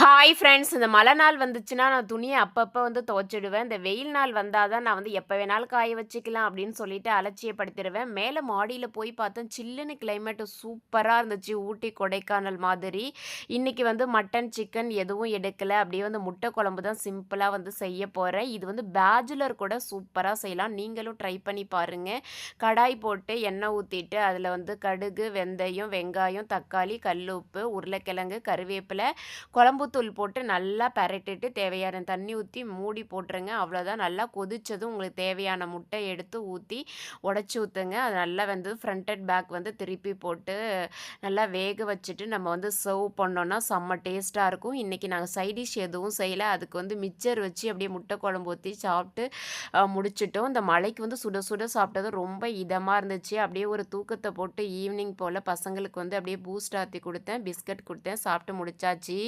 Hi friends இந்த மழை நாள் வந்துச்சுன்னா நான் துணியை அப்பப்போ வந்து துவைச்சிடுவேன். இந்த வெயில் நாள் வந்தால் தான் நான் வந்து எப்போ வேணாலும் காய வச்சுக்கலாம் அப்படின்னு சொல்லிட்டு அலட்சியப்படுத்திடுவேன். மேலே மாடியில் போய் பார்த்தோம் சில்லுன்னு கிளைமேட்டு சூப்பராக இருந்துச்சு. ஊட்டி கொடைக்கானல் மாதிரி. இன்றைக்கி வந்து மட்டன் சிக்கன் எதுவும் எடுக்கலை. அப்படியே வந்து முட்டை குழம்பு தான் சிம்பிளாக வந்து செய்ய போகிறேன் இது வந்து பேச்சுலர் கூட சூப்பராக செய்யலாம். நீங்களும் ட்ரை பண்ணி பாருங்கள் கடாய் போட்டு எண்ணெய் ஊற்றிட்டு அதில் வந்து கடுகு வெந்தயம் வெங்காயம் தக்காளி கல் உப்பு உருளைக்கிழங்கு கருவேப்பிலை குழம்பு குழம்புத்தூள் போட்டு நல்லா பரட்டிட்டு தேவையான தண்ணி ஊற்றி மூடி போட்டுருங்க. அவ்வளோதான் நல்லா கொதித்ததும் உங்களுக்கு தேவையான முட்டை எடுத்து ஊற்றி உடச்சி ஊற்றுங்க அது நல்லா வந்து ஃப்ரண்ட் அண்ட் பேக் வந்து திருப்பி போட்டு நல்லா வேக வச்சுட்டு நம்ம வந்து சர்வ் பண்ணோன்னா செம்ம டேஸ்ட்டாக இருக்கும். இன்றைக்கி நாங்கள் சைடிஷ் எதுவும் செய்யலை. அதுக்கு வந்து மிச்சர் வச்சு அப்படியே முட்டை குழம்பு ஊற்றி சாப்பிட்டு முடிச்சிட்டோம். இந்த மலைக்கு வந்து சுட சுட சாப்பிட்டது ரொம்ப இதமாக இருந்துச்சு. அப்படியே ஒரு தூக்கத்தை போட்டு ஈவினிங் போல் பசங்களுக்கு வந்து அப்படியே பூஸ்ட் ஆற்றி கொடுத்தேன். பிஸ்கட் கொடுத்தேன். சாப்பிட்டு முடிச்சாச்சு.